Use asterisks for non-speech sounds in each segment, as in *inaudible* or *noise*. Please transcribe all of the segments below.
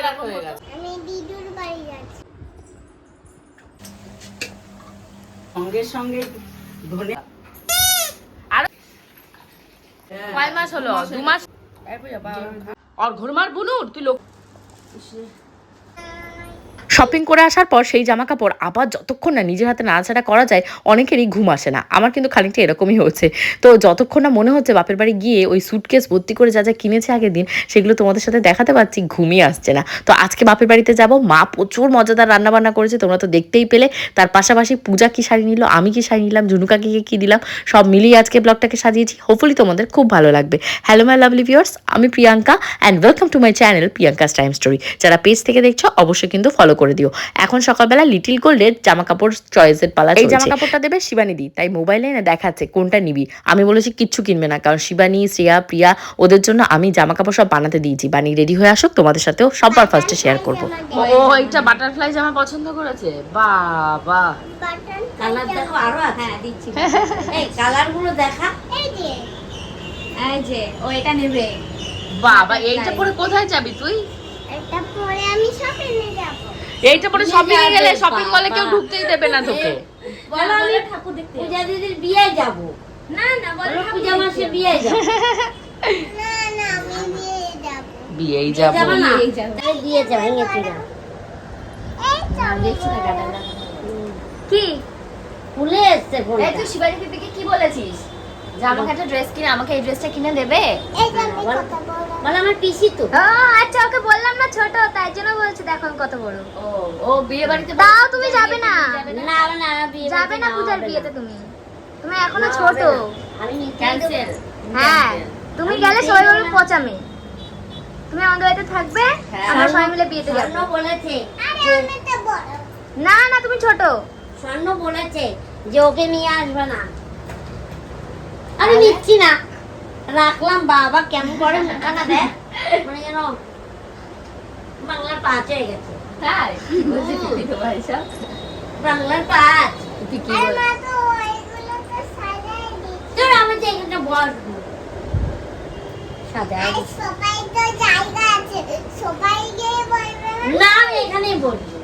এরকম হয়ে গেছে। আমি দিদুর বাড়ি যাচ্ছি। সঙ্গে সঙ্গে ধনে কয় মাস হলো? দু মাস আর ঘরমার বুনুর তুই লোক শপিং করে আসার পর সেই জামা কাপড় আবার যতক্ষণ না নিজের হাতে নাড়াচাড়া করা যায়, অনেকেরই ঘুম আসে না। আমার কিন্তু খানিকটা এরকমই হচ্ছে। তো যতক্ষণ না মনে হচ্ছে বাপের বাড়ি গিয়ে ওই সুটকেস ভর্তি করে যা যা কিনেছে আগের দিন, সেগুলো তোমাদের সাথে দেখাতে পারছি ঘুমিয়ে আসছে না। তো আজকে বাপের বাড়িতে যাব, মা প্রচুর মজাদার রান্নাবান্না করেছে, তোমরা তো দেখতেই পেলে। তার পাশাপাশি পূজা কি শাড়ি নিল, আমি কি শাড়ি নিলাম ঝুনুকাকিকে কি দিলাম, সব মিলিয়ে আজকে ব্লগটাকে সাজিয়েছি। হোপফুলি তোমাদের খুব ভালো লাগবে। হ্যালো মাই লাভলি ভিউয়ার্স আমি Priyanka and welcome to my channel Priyanka's time story যারা পেজ থেকে দেখছ, অবশ্যই কিন্তু ফলো করে দিও। এখন সকালবেলা লিটিল গোল্ডের জামা কাপড় চয়েসের পালা এই জামা কাপড়টা দেবে শিবানী দি তাই মোবাইলে না দেখাচ্ছে কোনটা নিবি। আমি বলেছি কিচ্ছু কিনবে না কারণ শিবানী শ্রেয়া প্রিয়া ওদের জন্য আমি জামা কাপড় সব বানাতে দিয়েছি। বানিয়ে রেডি হয়ে আসুক তোমাদের সাথেও সবার ফার্স্টে শেয়ার করব। ও এইটা বাটারফ্লাই জামা পছন্দ করেছে? বাবা। কালার দেখো আরও আছে। হ্যাঁ দিচ্ছি। এই কালারগুলো দেখা। এই যে। এই যে ও এটা নেবে। বাবা এইটা পরে কোথায় যাবি তুই? এটা পরে আমি শপিংয়ে যাব। এইটা পরে শপিং এ গেলে শপিং মলে কেউ ঢুকতেই দেবে না তোকে। বলো আমি ঠাকুর দেখতে পূজা দিদির বিয়ে যাব। না না বলো পূজা মাসে বিয়ে যাব। না না আমি বিয়ে যাব। বিয়েই যাব। যাব না? বিয়ে যাব ভেঙেছি না। এই তো আমি দেখছি না গাডালা কি? খুলে এসছে এই তুই শিবানী পিপিকে কি বলেছিস? যে আমাকে একটা ড্রেস কিনে আমাকে এই ড্রেসটা কিনে দেবে? বলে। আমার পিসি তো। আচ্ছা ওকে বললাম না ছোট তাই জন্য বলছি দেখো কত বড়। ও ও বিয়ে বাড়িতে তাও তুমি যাবে না। না না বিয়ে যাবে বাড়িতে না পূজার বিয়েতে তুমি। তুমি এখনও ছোট। আমি ক্যান্সেল হ্যাঁ তুমি গেলে সবাই বলবে না। পচামে। তুমি আমাদের বাড়িতে থাকবে আমরা সবাই মিলে বিয়েতে স্বর্ণ বলেছে আরে যে- আমি তো বড়। না না তুমি ছোট। স্বর্ণ বলেছে যে ওকে নিয়ে আসবে না। আমি নিচ্ছি না। রাখলাম বাবা কেমন করে মুখানা দেখ। মানে যেন বাংলার পাঁচ হয়ে গেছে। তাই? বাংলার পাঁচ। তুই কি তোর আমার সবাই তো জায়গা আছে। সবাই গিয়ে বলবে। না আমি এখানেই বসবো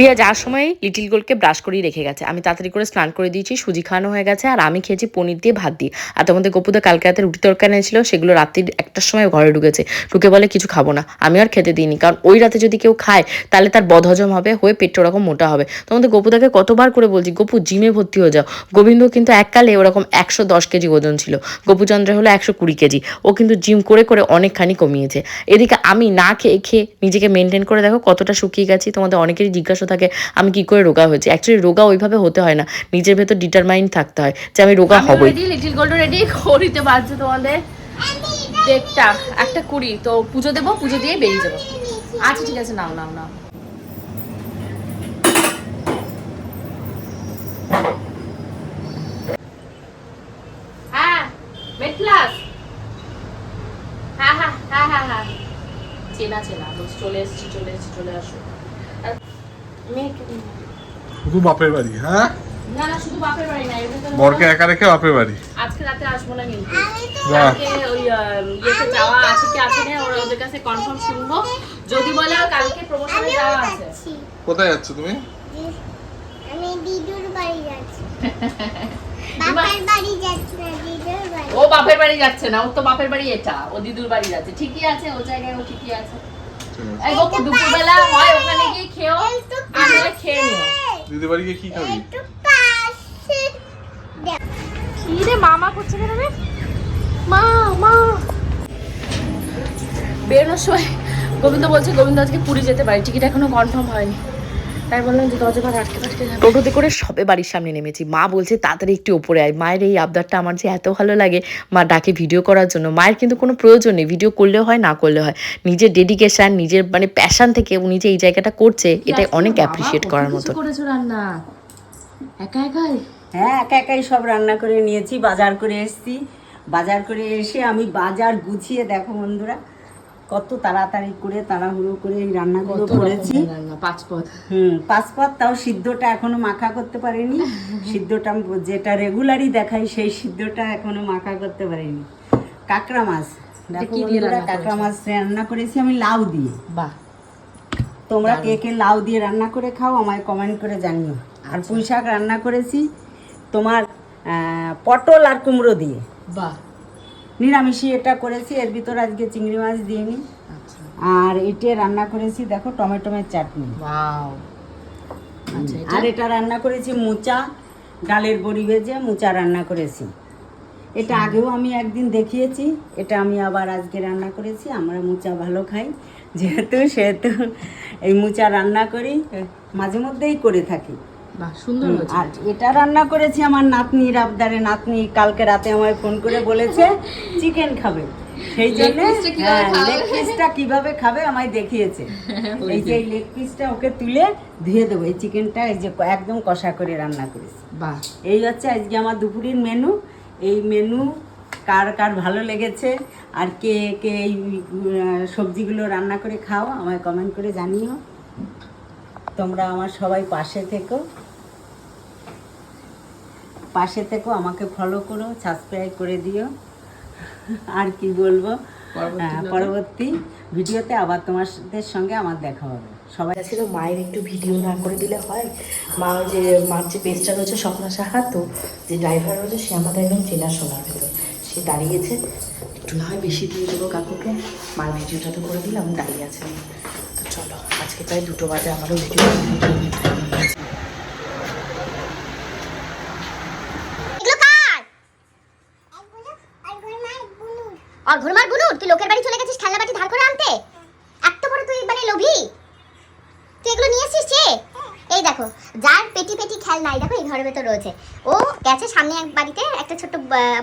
প্রিয়া যার সময় লিটিল গোলকে ব্রাশ করেই রেখে গেছে। আমি তাড়াতাড়ি করে স্নান করে দিয়েছি, সুজি খাওয়ানো হয়ে গেছে, আর আমি খেয়েছি পনির দিয়ে ভাত দিয়ে। আর তোমাদের গোপুদা কালকে রাতে রুটি তরকারি এনেছিল, সেগুলো রাত্রির একটার সময় ঘরে ঢুকেছে। ঢুকে বলে, কিছু খাব না, আমি আর খেতে দিইনি। কারণ ওই রাতে যদি কেউ খায়, তাহলে তার বদহজম হবে, হয়ে পেটটা ওরকম মোটা হবে। তোমাদের গোপুদাকে কতবার করে বলছি, গোপু জিমে ভর্তি হয়ে যাও। গোবিন্দ কিন্তু এককালে ওরকম একশো দশ কেজি ওজন ছিল। গোপুচন্দ্র হলো একশো কুড়ি কেজি। ও কিন্তু জিম করে করে অনেকখানি কমিয়েছে। এদিকে আমি না খেয়ে খেয়ে নিজেকে মেনটেন করে দেখো কতটা শুকিয়ে গেছি। তোমাদের অনেকেরই জিজ্ঞাসা থাকে আমি কি করে রোগা হয়েছি? অ্যাকচুয়ালি রোগা ওইভাবে হতে হয় না। নিজের ভেতর ডিটারমাইন থাকতে হয় যে আমি রোগা হবই। লিটিল গোল্ড রেডি করিতে বাজছে তোমাদের দেড়টা। একটা কুড়ি তো পুজো দেবো পুজো দিয়ে বেরিয়ে যাব। আচ্ছা ঠিক আছে নাও নাও নাও। হ্যাঁ হ্যাঁ হ্যাঁ চেনা চেনা চলে এসেছি চলে এসেছি চলে আসো। শুধু বাপের বাড়ি হ্যাঁ? না না শুধু বাপের বাড়ি না বরকে একা রেখে বাপের বাড়ি? আজকে রাতে আসব না কিন্তু। আমি তো বাহ কালকে ওই ইয়েতে যাওয়া আছে কি আছে না ওরা ওদের কাছে কনফার্ম শুনব। যদি বলে কালকে প্রমোশনে যাওয়া আছে। কোথায় যাচ্ছ তুমি? আমি দিদুর বাড়ি যাচ্ছি। *laughs* বাবার বাড়ি যাচ্ছি না দিদুর বাড়ি। ও বাপের বাড়ি যাচ্ছে না ওর তো বাপের বাড়ি এটা ও দিদুর বাড়ি যাচ্ছে। ঠিকই আছে ও জায়গায় ও ঠিকই আছে। দুপুরবেলা হয় ওখানে গিয়ে খেও খেয়ে নিও। দিদি বাড়ি গিয়ে কি খাবি? কি রে মামা করছে কেন রে? মা মা। বেরোনোর সময় গোবিন্দ বলছে গোবিন্দ আজকে পুরী যেতে পারি। টিকিট এখনও কনফার্ম হয়নি। তাই বললাম যে দরজা ঘর আটকে আটকে যাবে টোটোতে করে সবে বাড়ির সামনে নেমেছি। মা বলছে তাড়াতাড়ি একটু উপরে আয়। মায়ের এই আবদারটা আমার যে এত ভালো লাগে মা ডাকে ভিডিও করার জন্য। মায়ের কিন্তু কোনো প্রয়োজন নেই ভিডিও করলেও হয় না করলে হয়। নিজের ডেডিকেশন নিজের মানে প্যাশন থেকে উনি যে এই জায়গাটা করছে এটাই অনেক অ্যাপ্রিসিয়েট করার মতো। করেছ রান্না। একা একাই? হ্যাঁ একা একাই সব রান্না করে নিয়েছি বাজার করে এসেছি। বাজার করে এসে আমি বাজার গুছিয়ে দেখো বন্ধুরা কত তাড়াতাড়ি করে তাড়াহুড়ো করে এই রান্নাগুলো করেছি। রান্না পাঁচ পদ হুম পাঁচ পাত তাও সিদ্ধটা এখনও মাখা করতে পারিনি। *laughs* সিদ্ধটা যেটা রেগুলারই দেখাই সেই সিদ্ধটা এখনও মাখা করতে পারিনি। কাঁকড়া মাছ। কাঁকড়া মাছ রান্না করেছি আমি লাউ দিয়ে। বাহ। তোমরা কে কে লাউ দিয়ে রান্না করে খাও আমায় কমেন্ট করে জানিও। আর পুঁই শাক রান্না করেছি তোমার পটল আর কুমড়ো দিয়ে। বাহ। নিরামিষই এটা করেছি এর ভিতর আজকে চিংড়ি মাছ দিয়ে আচ্ছা। আর এটে রান্না করেছি দেখো টমেটোমের চাটনি। আচ্ছা আর এটা রান্না করেছি মোচা ডালের বড়ি ভেজে মোচা রান্না করেছি। এটা আগেও আমি একদিন দেখিয়েছি এটা আমি আবার আজকে রান্না করেছি আমরা মোচা ভালো খাই। যেহেতু সেহেতু এই মোচা রান্না করি মাঝে মধ্যেই করে থাকি। আর এটা রান্না করেছি আমার নাতনির আবদারে নাতনি কালকে রাতে আমায় ফোন করে বলেছে চিকেন খাবে। সেই জন্য লেগ পিসটা কীভাবে খাবে আমায় দেখিয়েছে। *laughs* এই যে লেগ পিসটা ওকে তুলে ধুয়ে দেবো। এই চিকেনটা এই যে একদম কষা করে রান্না করেছি। বাহ। এই হচ্ছে আজকে আমার দুপুরের মেনু এই মেনু কার কার ভালো লেগেছে আর কে কে এই সবজিগুলো রান্না করে খাও আমায় কমেন্ট করে জানিও। তোমরা আমার সবাই পাশে থেকো। পাশে থেকো আমাকে ফলো করো সাবস্ক্রাইব করে দিও। আর কি বলব? হ্যাঁ, পরবর্তী ভিডিওতে আবার তোমাদের সঙ্গে আমার দেখা হবে। সবাই ছিল মায়ের একটু ভিডিও না করে দিলে হয়। মা ওই যে মার যে পেজটা রয়েছে স্বপ্ন সাহা তো যে ড্রাইভার রয়েছে সে আমাদের একদম চেনা শোনার ভেতর। সে দাঁড়িয়েছে। একটু না হয় বেশি দিয়ে দেবো কাকুকে। মার ভিডিওটা তো করে দিলাম দাঁড়িয়ে আছে। তো চলো আজকে প্রায় দুটো বাজে আমারও ভিডিও এগুলো কার আর ঘুরমার বুনুর তুই লোকের বাড়ি চলে গেছিস খেলনা বাটি ধার করে আনতে এত বড় তুই মানে লোভী তুই এগুলো নিয়ে এসেছিস যে এই দেখো যার পেটি পেটি খেলনা দেখো এই ঘরের ভেতর রয়েছে। ও গেছে সামনে এক বাড়িতে একটা ছোট্ট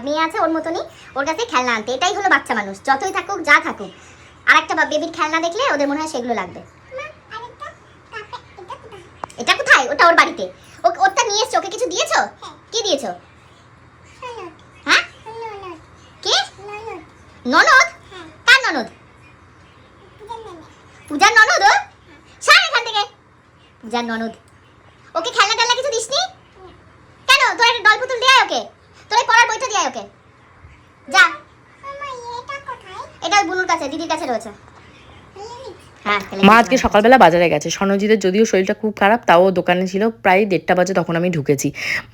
মেয়ে আছে ওর মতনই ওর কাছে খেলনা আনতে। এটাই হলো বাচ্চা মানুষ যতই থাকুক যা থাকুক। আর একটা বেবির খেলনা দেখলে ওদের মনে হয় সেগুলো লাগবে। এটা কোথায়? ওটা ওর বাড়িতে। ও ওটা নিয়ে এসছো? ওকে কিছু দিয়েছ? কি দিয়েছ? হ্যাঁ? কে? ননদ। কার ননদ। পূজার ননদ ও? সার এখান থেকে। পূজার ননদ। ওকে খেলনা টেলনা কিছু দিসনি? কেন? তোর একটা ডল পুতুল দেয় ওকে। তোর পড়ার বইটা দেয় ওকে। যা। এটা বুনুর কাছে দিদির কাছে রয়েছে। মা আজকে সকালবেলা বাজারে গেছে। স্বর্ণজিতের যদিও শরীরটা খুব খারাপ তাও দোকানে ছিল প্রায় দেড়টা বাজে তখন আমি ঢুকেছি।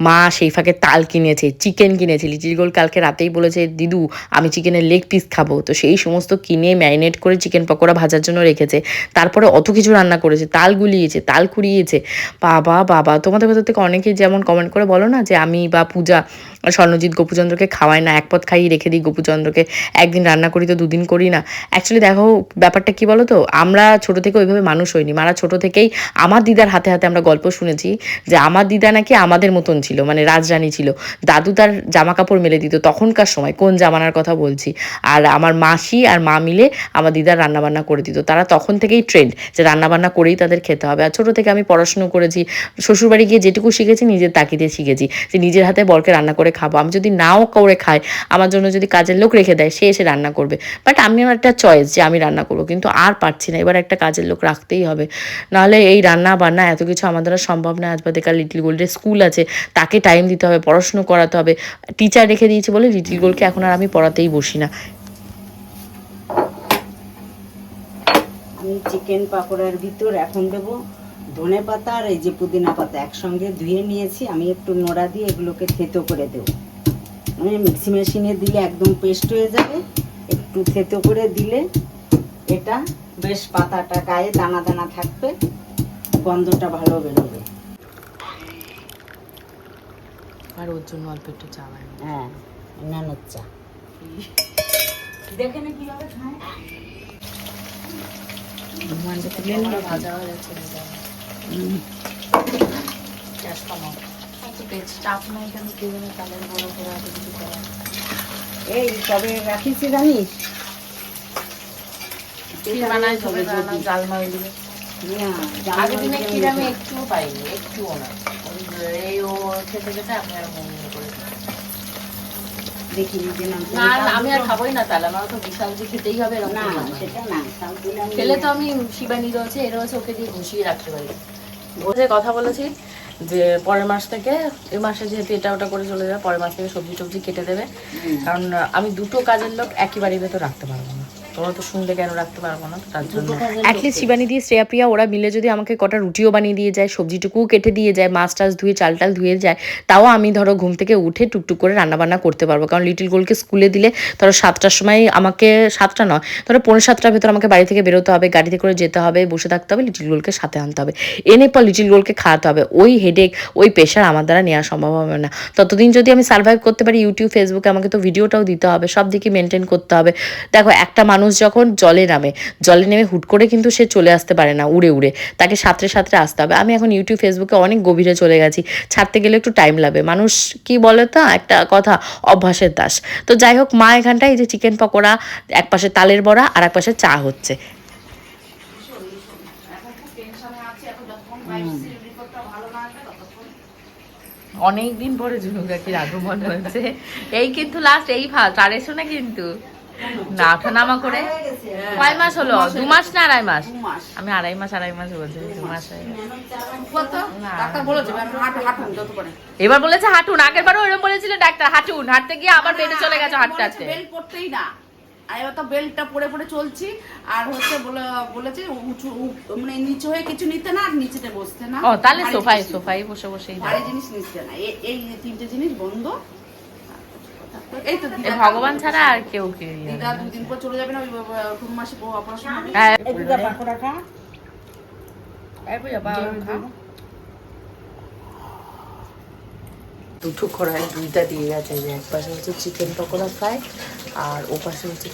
মা সেই ফাঁকে তাল কিনেছে চিকেন কিনেছে লিচির গোল কালকে রাতেই বলেছে দিদু আমি চিকেনের লেগ পিস খাব। তো সেই সমস্ত কিনে ম্যারিনেট করে চিকেন পকোড়া ভাজার জন্য রেখেছে। তারপরে অত কিছু রান্না করেছে তাল গুলিয়েছে তাল খুঁড়িয়েছে। বাবা বাবা তোমাদের ভেতর থেকে অনেকেই যেমন কমেন্ট করে বলো না যে আমি বা পূজা স্বর্ণজিৎ গোপুচন্দ্রকে খাওয়াই না, এক পথ খাইয়ে রেখে দিই গোপুচন্দ্রকে। একদিন রান্না করি তো, দুদিন করি না। অ্যাকচুয়ালি দেখো, ব্যাপারটা কি বলো তো আমরা ছোট থেকে ওইভাবে মানুষ হইনি। মারা ছোট থেকেই আমার দিদার হাতে হাতে আমরা গল্প শুনেছি যে আমার দিদা নাকি আমাদের মতন ছিল মানে রাজরানী ছিল। দাদু তার জামা কাপড় মেলে দিত তখনকার সময়, কোন জামানার কথা বলছি? আর আমার মাসি আর মা মিলে আমার দিদার রান্নাবান্না করে দিত। তারা তখন থেকেই ট্রেন্ড যে রান্নাবান্না করেই তাদের খেতে হবে। আর ছোটো থেকে আমি পড়াশুনো করেছি, শ্বশুরবাড়ি গিয়ে যেটুকু শিখেছি, নিজের তাকিতে শিখেছি। যে নিজের হাতে বরকে রান্না করে খাব। আমি যদি নাও করে খাই, আমার জন্য যদি কাজের লোক রেখে দেয়, সে এসে রান্না করবে। বাট আমি আমার একটা চয়েস যে আমি রান্না করব, কিন্তু আর পারছি না। এবার একটা কাজের লোক রাখতেই হবে। নাহলে এই রান্না বান্না এত কিছু আমার দ্বারা সম্ভব না। আজ বাদে কাল লিটিল গোল্ডের স্কুল আছে, তাকে টাইম দিতে হবে, পড়াশুনো করাতে হবে। টিচার রেখে দিয়েছে বলে লিটিল গোল্ডকে এখন আর আমি পড়াতেই বসি না। আমি চিকেন পাকোড়ার ভিতর এখন দেব। ধনে পাতা আর এই যে পুদিনা পাতা একসঙ্গে ধুয়ে নিয়েছি আমি একটু নোড়া দিয়ে এগুলোকে থেতো করে দেবো। মানে মিক্সি মেশিনে দিলে একদম পেস্ট হয়ে যাবে। একটু থেতো করে দিলে এটা বেশ পাতাটা গায়ে দানা দানা থাকবে গন্ধটা ভালো বেরোবে। আর ওর জন্য অল্প একটু চা হ্যাঁ নানের চা। দেখে না কীভাবে খায়। ভাজা হয়ে যাচ্ছে। এই তবে রাখিছি জানিস? বানাই তবে জাল মারি না, আগের দিনে একটুও পাইনি একটুও না। এই ও খেতে খেতে আপনার মনে দেখি যে না না না, আমি আর খাবোই না তাহলে আমার তো বিশাল যে খেতেই হবে এরকম না সেটা না তাও দিলে আমি- খেলে তো আমি শিবানী রয়েছে এ রয়েছে ওকে দিয়ে ঘুষিয়ে রাখতে পারি। কথা বলেছি যে পরের মাস থেকে এই মাসে যেহেতু এটা ওটা করে চলে যাবে পরের মাস থেকে সবজি টবজি কেটে দেবে। কারণ আমি দুটো কাজের লোক একই বাড়ির ভেতর রাখতে পারব না। তোমরা তো শুনলে কেন রাখতে পারব না? তার জন্য অ্যাটলিস্ট শিবানী দিয়ে শ্রেয়া প্রিয়া ওরা মিলে যদি আমাকে কটা রুটিও বানিয়ে দিয়ে যায় সবজিটুকুও কেটে দিয়ে যায় মাছ টাছ ধুয়ে চাল টাল ধুয়ে যায় তাও আমি ধরো ঘুম থেকে উঠে টুকটুক করে রান্নাবান্না করতে পারব। কারণ লিটিল গোলকে স্কুলে দিলে ধরো সাতটার সময় আমাকে সাতটা নয় ধরো পনেরো সাতটার ভেতর আমাকে বাড়ি থেকে বেরোতে হবে গাড়িতে করে যেতে হবে বসে থাকতে হবে লিটিল গোলকে সাথে আনতে হবে। এনে পর লিটিল গোলকে খাওয়াতে হবে। ওই হেডেক ওই প্রেশার আমার দ্বারা নেওয়া সম্ভব হবে না। ততদিন যদি আমি সার্ভাইভ করতে পারি ইউটিউব ফেসবুকে আমাকে তো ভিডিওটাও দিতে হবে সব দিকে মেনটেন করতে হবে। দেখো একটা মানুষ যখন জলে নামে, জলে নেমে হুট করে কিন্তু সে চলে আসতে পারে না, উড়ে উড়ে। তাকে সাঁতরে সাঁতরে আসতে হবে। আমি এখন ইউটিউব ফেসবুকে অনেক গভীরে চলে গেছি। ছাড়তে গেলে একটু টাইম লাগবে। মানুষ কি বলে তো একটা কথা, অভ্যাসের দাস। তো যাই হোক, মা এখানটায় এই যে চিকেন পকোড়া, এক পাশে তালের বড়া, আর এক পাশে চা হচ্ছে। অনেক দিন পরে ঝুনু কাকির আগমন হয়েছে। এই কিন্তু লাস্ট এই ফার্স্ট আর এসো না কিন্তু। না ওঠানামা করে? কয় মাস হলো? দু মাস না আড়াই মাস? আমি আড়াই মাস আড়াই মাস বলছি দু মাস। হয়ে। এবার বলেছে হাঁটুন আগের বারও ওরকম বলেছিল ডাক্তার হাঁটুন হাঁটতে গিয়ে আবার বেডে চলে গেছে হাঁটতে হাঁটতে। বেল্ট পরতেই না। আর এবার তো বেল্টটা পরে পরে চলছি আর হচ্ছে বলে- বলেছে উঁচু মানে নিচু হয়ে কিছু নিতে না আর নিচেতে বসতে না। ও তাহলে সোফায় সোফাই বসে বসেই ভারী জিনিস নিতে না। এই তিনটে জিনিস বন্ধ। এই তো ভগবান ছাড়া আর কেউ কে দিদা দুদিন পর চলে যাবে না কোন মাসে অপারেশন হবে? হ্যাঁ। এই দুটো পাকোড়া খা। দুটো কড়াই দুইটা দিয়ে গেছে যে এক পাশে হচ্ছে চিকেন পকোড়া ফ্রাই আর ও পাশে হচ্ছে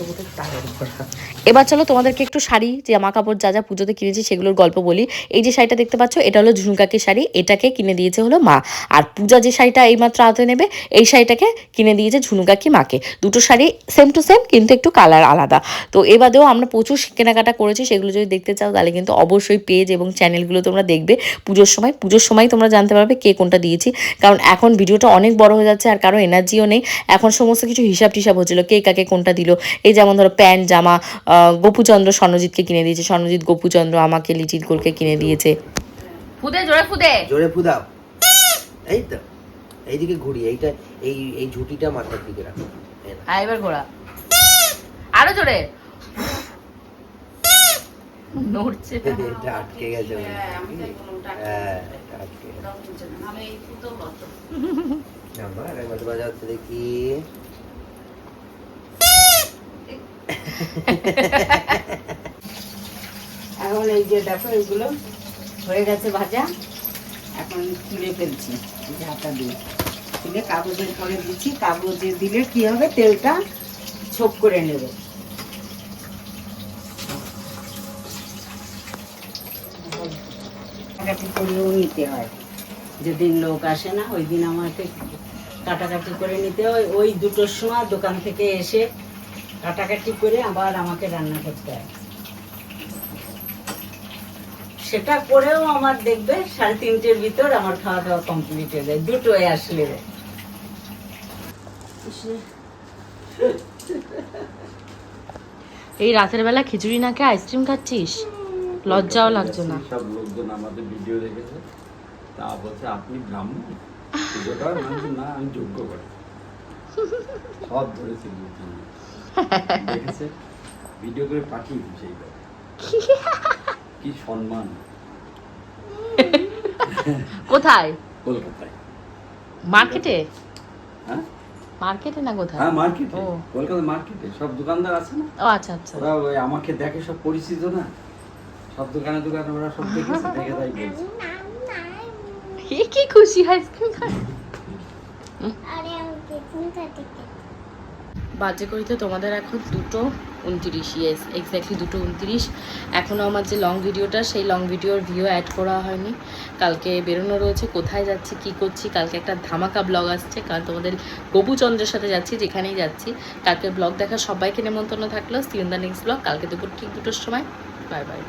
এবার চলো তোমাদেরকে একটু শাড়ি জামা কাপড় যা যা পুজোতে কিনেছি সেগুলোর গল্প বলি। এই যে শাড়িটা দেখতে পাচ্ছ, এটা হলো ঝুমকাকির শাড়ি, এটাকে কিনে দিয়েছে হলো মা। আর পূজা যে শাড়িটা এইমাত্র হাতে নেবে, এই শাড়িটাকে কিনে দিয়েছে ঝুনুকাকি মাকে। দুটো শাড়ি সেম টু সেম কিন্তু একটু কালার আলাদা। তো এবারেও আমরা প্রচুর কেনাকাটা করেছি, সেগুলো যদি দেখতে চাও তাহলে কিন্তু অবশ্যই পেজ এবং চ্যানেলগুলো তোমরা দেখবে। পুজোর সময় পুজোর সময় তোমরা জানতে পারবে কে কোনটা দিয়েছি। কারণ এখন ভিডিওটা অনেক বড় হয়ে যাচ্ছে আর কারও এনার্জিও নেই। এখন সমস্ত কিছু হিসাব টিসাব হচ্ছিল, কে কাকে কোনটা দিল? এই যেমন ধরো প্যান্ট জামা আহ, গোপুচন্দ্র স্বর্ণজিৎকে কিনে দিয়েছে। স্বর্ণজিৎ গোপুচন্দ্র আমাকে লিটিল কোলকে কিনে দিয়েছে। ফুদে জোরে ফুদে! জোরে ফুদাও। এই তো। এইদিকে ঘুরি এইটা এই এই ঝুঁটিটা মাথার দিকে রাখো। হ্যাঁ এবার ঘোরা। আরও জোরে! নড়ছে এটা আটকে গেছে হয়। হ্যাঁ আটকে বন্ধ। আমার একবার বাজাতে দেখি। *laughs* এখন এই যে দেখো, এগুলো হয়ে গেছে ভাজা। এখন তুলে ফেলছি দিয়ে। তুলে কাগজের পরে দিচ্ছি, কাগজে দিলে কি হবে, তেলটা ছোপ করে যেদিন লোক আসে না, ওই দিন আমাকে কাটাকাটি করে নিতে হয়। ওই দুটোর সময় দোকান থেকে এসে কাটাকাটি করে আবার আমাকে রান্না করতে হয়। সেটা করেও আমার দেখবে সাড়ে তিনটের ভিতর আমার খাওয়া দাওয়া কমপ্লিট হয়ে যায় দুটোয় আসলে। এই রাতের বেলা খিচুড়ি না খেয়ে আইসক্রিম খাচ্ছিস? লজ্জাও লাগছে না। সব লোকজন আমাদের ভিডিও দেখেছে। তা বলছে আপনি ব্রাহ্মণ? পুজোটা আমি না আমি যোগ্য করে। সব ধরেছে। দেখেছে? ভিডিও করে পাঠিয়ে এইটা কি? সম্মান। কোথায়? কলকাতায়। মার্কেটে? হ্যাঁ? মার্কেটে না কোথায়? হ্যাঁ মার্কেটে। ও। কলকাতা মার্কেটে। সব দোকানদার আছে না? ও আচ্ছা আচ্ছা। ওরা ওই আমাকে দেখে সব পরিচিত না? সব দোকানে দোকানে ওরা সব দেখেছে দেখে তাই বলছে। কি খুশি আইসক্রিম খায় আরে আমি দেখুন থেকে? বাজে করিতে তোমাদের এখন দুটো উনতিরিশ ইয়েস এক্স্যাক্টলি দুটো উনত্রিশ। এখনও আমার যে লং ভিডিওটা সেই লং ভিডিওর ভিউ অ্যাড করা হয়নি। কালকে বেরোনো রয়েছে, কোথায় যাচ্ছি, কি করছি, কালকে একটা ধামাকা ব্লগ আসছে। কারণ তোমাদের গোপুচন্দ্রের সাথে যাচ্ছি, যেখানেই যাচ্ছি। কালকে ব্লগ দেখা, সবাইকে নেমন্তন্ন থাকল। সিন দ্য নেক্সট ব্লগ কালকে দুপুর ঠিক দুটোর সময়। Bye bye